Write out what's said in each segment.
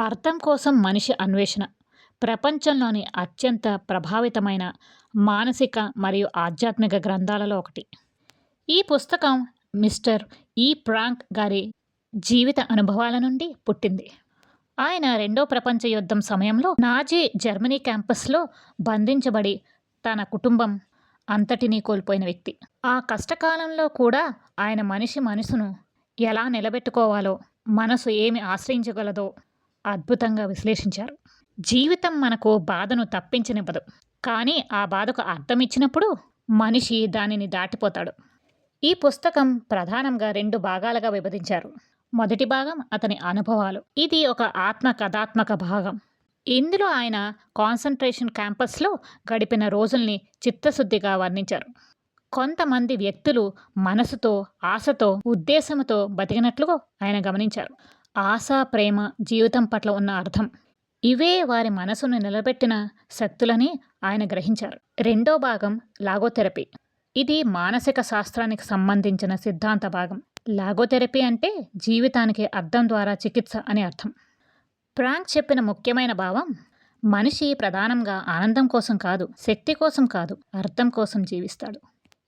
అర్థం కోసం మనిషి అన్వేషణ ప్రపంచంలోని అత్యంత ప్రభావితమైన మానసిక మరియు ఆధ్యాత్మిక గ్రంథాలలో ఒకటి. ఈ పుస్తకం మిస్టర్ ఈ ప్రాంక్ గారి జీవిత అనుభవాల నుండి పుట్టింది. ఆయన రెండో ప్రపంచ యుద్ధం సమయంలో నాజీ జర్మనీ క్యాంపస్లో బంధించబడి తన కుటుంబం అంతటినీ కోల్పోయిన వ్యక్తి. ఆ కష్టకాలంలో కూడా ఆయన మనిషి మనసును ఎలా నిలబెట్టుకోవాలో మనసు ఏమి ఆశ్రయించగలదో అద్భుతంగా విశ్లేషించారు. జీవితం మనకు బాధను తప్పించనివ్వదు. కానీ ఆ బాధకు అర్థం ఇచ్చినప్పుడు మనిషి దానిని దాటిపోతాడు. ఈ పుస్తకం ప్రధానంగా రెండు భాగాలుగా విభజించారు. మొదటి భాగం అతని అనుభవాలు. ఇది ఒక ఆత్మ కథాత్మక భాగం. ఇందులో ఆయన కాన్సన్ట్రేషన్ క్యాంపస్లో గడిపిన రోజుల్ని చిత్తశుద్ధిగా వర్ణించారు. కొంతమంది వ్యక్తులు మనసుతో ఆశతో ఉద్దేశంతో బతికినట్లు ఆయన గమనించారు. ఆశ ప్రేమ జీవితం పట్ల ఉన్న అర్థం. ఇవే వారి మనసును నిలబెట్టిన శక్తులని ఆయన గ్రహించారు. రెండో భాగం లాగోథెరపీ. ఇది మానసిక శాస్త్రానికి సంబంధించిన సిద్ధాంత భాగం. లాగోథెరపీ అంటే జీవితానికి అర్థం ద్వారా చికిత్స అని అర్థం. ప్రాంక్ చెప్పిన ముఖ్యమైన భావం మనిషి ప్రధానంగా ఆనందం కోసం కాదు శక్తి కోసం కాదు అర్థం కోసం జీవిస్తాడు.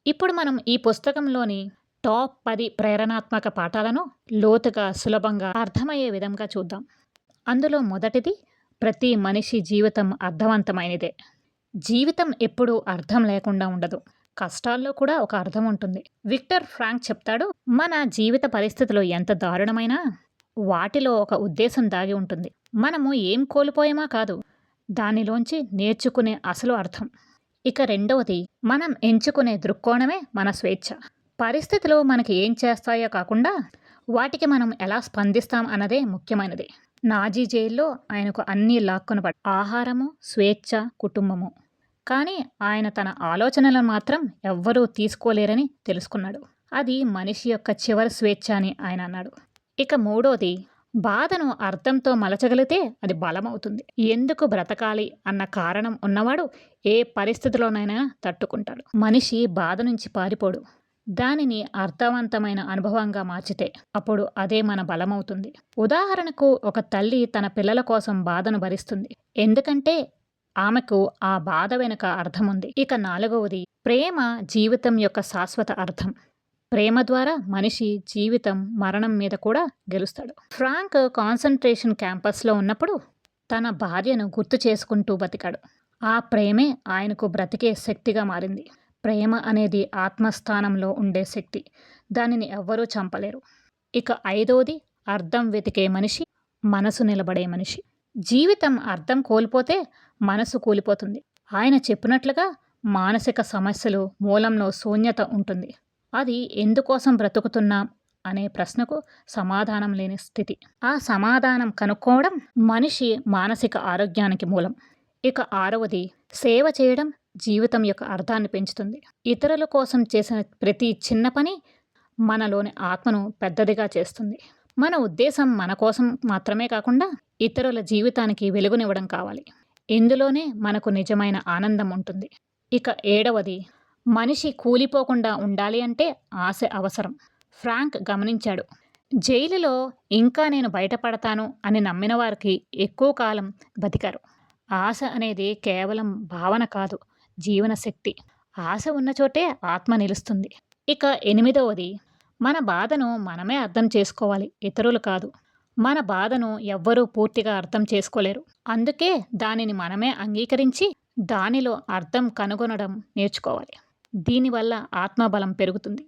ఇప్పుడు మనం ఈ పుస్తకంలోని టాప్ పది ప్రేరణాత్మక పాఠాలను లోతుగా సులభంగా అర్థమయ్యే విధంగా చూద్దాం. అందులో మొదటిది ప్రతి మనిషి జీవితం అర్థవంతమైనదే. జీవితం ఎప్పుడూ అర్థం లేకుండా ఉండదు. కష్టాల్లో కూడా ఒక అర్థం ఉంటుంది. విక్టర్ ఫ్రాంక్ చెప్తాడు మన జీవిత పరిస్థితులు ఎంత దారుణమైనా వాటిలో ఒక ఉద్దేశం దాగి ఉంటుంది. మనము ఏం కోల్పోయామా కాదు దానిలోంచి నేర్చుకునే అసలు అర్థం. ఇక రెండవది మనం ఎంచుకునే దృక్కోణమే మన స్వేచ్ఛ. పరిస్థితులు మనకి ఏం చేస్తాయో కాకుండా వాటికి మనం ఎలా స్పందిస్తాం అన్నదే ముఖ్యమైనది. నాజీ జైల్లో ఆయనకు అన్నీ లాక్కొనబడి ఆహారము స్వేచ్ఛ కుటుంబము. కానీ ఆయన తన ఆలోచనలను మాత్రం ఎవ్వరూ తీసుకోలేరని తెలుసుకున్నాడు. అది మనిషి యొక్క చివరి స్వేచ్ఛ అని ఆయన అన్నాడు. ఇక మూడోది బాధను అర్థంతో మలచగలిగితే అది బలమవుతుంది. ఎందుకు బ్రతకాలి అన్న కారణం ఉన్నవాడు ఏ పరిస్థితిలోనైనా తట్టుకుంటాడు. మనిషి బాధ నుంచి పారిపోడు. దానిని అర్థవంతమైన అనుభవంగా మార్చితే అప్పుడు అదే మన బలమవుతుంది. ఉదాహరణకు ఒక తల్లి తన పిల్లల కోసం బాధను భరిస్తుంది. ఎందుకంటే ఆమెకు ఆ బాధ వెనుక అర్థం ఉంది ఇక నాలుగవది ప్రేమ జీవితం యొక్క శాశ్వత అర్థం. ప్రేమ ద్వారా మనిషి జీవితం మరణం మీద కూడా గెలుస్తాడు. ఫ్రాంక్ కాన్సన్ట్రేషన్ క్యాంపస్లో ఉన్నప్పుడు తన భార్యను గుర్తు చేసుకుంటూ బతికాడు. ఆ ప్రేమే ఆయనకు బ్రతికే శక్తిగా మారింది. ప్రేమ అనేది ఆత్మస్థానంలో ఉండే శక్తి. దానిని ఎవ్వరూ చంపలేరు. ఇక ఐదోది అర్థం వెతికే మనిషి మనసు నిలబడే మనిషి. జీవితం అర్థం కోల్పోతే మనసు కూలిపోతుంది. ఆయన చెప్పినట్లుగా మానసిక సమస్యలు మూలంలో శూన్యత ఉంటుంది. అది ఎందుకోసం బ్రతుకుతున్నాం అనే ప్రశ్నకు సమాధానం లేని స్థితి. ఆ సమాధానం కనుక్కోవడం మనిషి మానసిక ఆరోగ్యానికి మూలం. ఇక ఆరవది సేవ చేయడం జీవితం యొక్క అర్థాన్ని పెంచుతుంది. ఇతరుల కోసం చేసిన ప్రతి చిన్న పని మనలోని ఆత్మను పెద్దదిగా చేస్తుంది. మన ఉద్దేశం మన కోసం మాత్రమే కాకుండా ఇతరుల జీవితానికి వెలుగునివ్వడం కావాలి. ఇందులోనే మనకు నిజమైన ఆనందం ఉంటుంది. ఇక ఏడవది మనిషి కూలిపోకుండా ఉండాలి అంటే ఆశ అవసరం. ఫ్రాంక్ గమనించాడు. జైలులో ఇంకా నేను బయటపడతాను అని నమ్మిన వారికి ఎక్కువ కాలం బతికారు. ఆశ అనేది కేవలం భావన కాదు. జీవన శక్తి ఆశ ఉన్న చోటే ఆత్మ నిలుస్తుంది. ఇక ఎనిమిదవది మన బాధను మనమే అర్థం చేసుకోవాలి. ఇతరులు కాదు. మన బాధను ఎవ్వరూ పూర్తిగా అర్థం చేసుకోలేరు. అందుకే దానిని మనమే అంగీకరించి దానిలో అర్థం కనుగొనడం నేర్చుకోవాలి. దీనివల్ల ఆత్మబలం పెరుగుతుంది.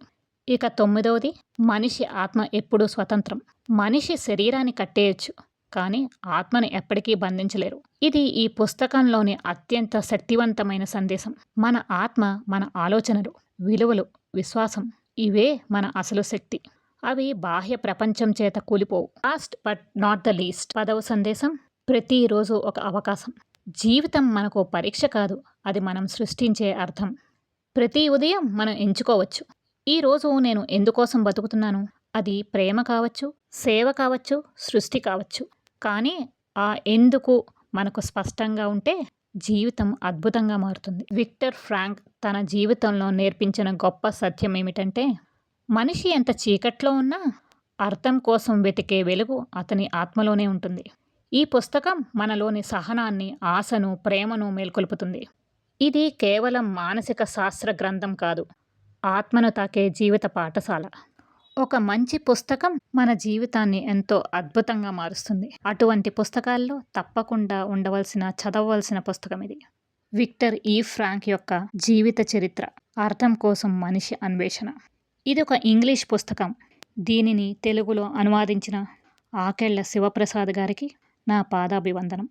ఇక తొమ్మిదవది మనిషి ఆత్మ ఎప్పుడూ స్వతంత్రం. మనిషి శరీరాన్ని కట్టేయచ్చు. కానీ ఆత్మను ఎప్పటికీ బంధించలేరు. ఇది ఈ పుస్తకంలోని అత్యంత శక్తివంతమైన సందేశం. మన ఆత్మ మన ఆలోచనలు విలువలు విశ్వాసం ఇవే మన అసలు శక్తి. అవి బాహ్య ప్రపంచం చేత కూలిపోవు. Last but not the least పదవ సందేశం ప్రతిరోజు ఒక అవకాశం. జీవితం మనకు పరీక్ష కాదు అది మనం సృష్టించే అర్థం. ప్రతి ఉదయం మనం ఎంచుకోవచ్చు. ఈరోజు నేను ఎందుకోసం బతుకుతున్నాను? అది ప్రేమ కావచ్చు సేవ కావచ్చు సృష్టి కావచ్చు. కానీ ఆ ఎందుకు మనకు స్పష్టంగా ఉంటే జీవితం అద్భుతంగా మారుతుంది. విక్టర్ ఫ్రాంక్ తన జీవితంలో నేర్పించిన గొప్ప సత్యం ఏమిటంటే మనిషి ఎంత చీకట్లో ఉన్నా అర్థం కోసం వెతికే వెలుగు అతని ఆత్మలోనే ఉంటుంది. ఈ పుస్తకం మనలోని సహనాన్ని ఆశను ప్రేమను మేల్కొల్పుతుంది. ఇది కేవలం మానసిక శాస్త్ర గ్రంథం కాదు ఆత్మను తాకే జీవిత పాఠశాల. ఒక మంచి పుస్తకం మన జీవితాన్ని ఎంతో అద్భుతంగా మారుస్తుంది. అటువంటి పుస్తకాల్లో తప్పకుండా ఉండవలసిన చదవవలసిన పుస్తకం ఇది. విక్టర్ ఈ ఫ్రాంక్ యొక్క జీవిత చరిత్ర అర్థం కోసం మనిషి అన్వేషణ. ఇది ఒక ఇంగ్లీష్ పుస్తకం. దీనిని తెలుగులో అనువాదించిన ఆకెళ్ళ శివప్రసాద్ గారికి నా పాదాభివందనం.